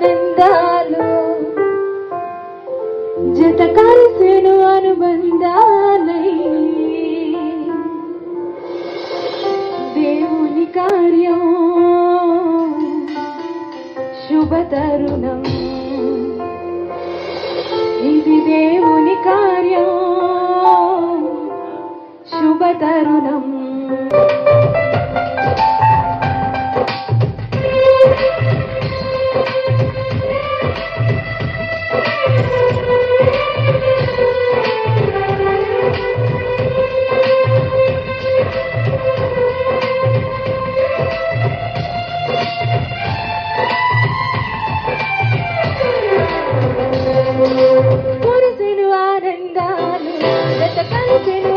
ఆనందాలు జత కలిసెను అనుబంధాలై. దేవుని కార్యం శుభ తరుణం ఇది దేవుని కార్యం శుభ తరుణం Essa cantina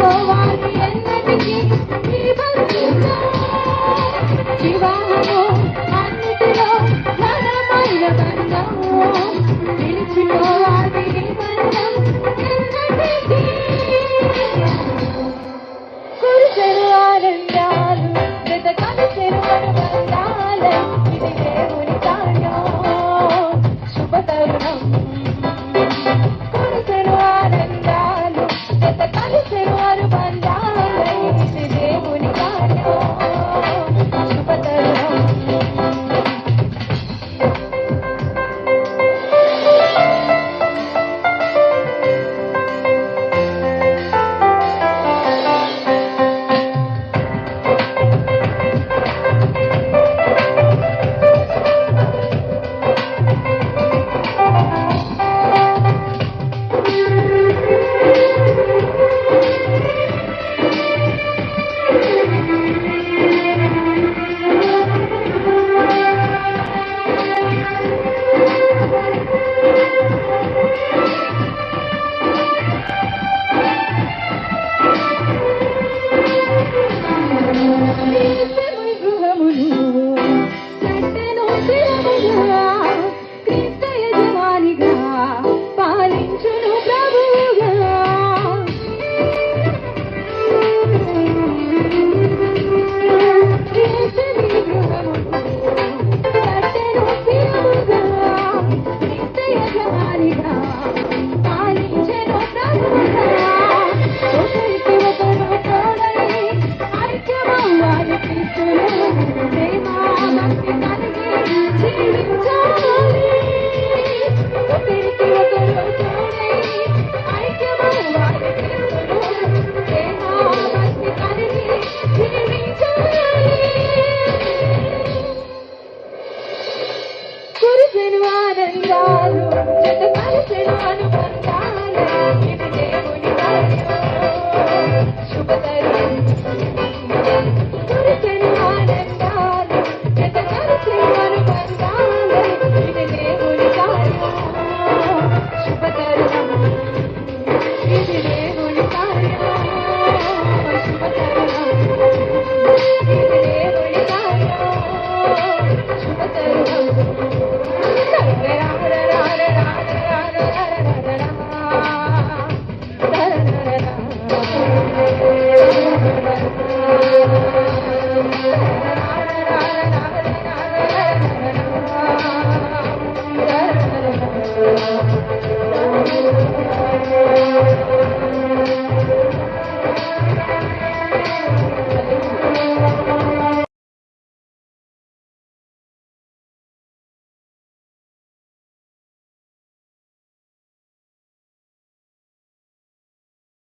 Go on. Música కలిసెను ఆనందాలు జత కలిసెను అనుబంధాలు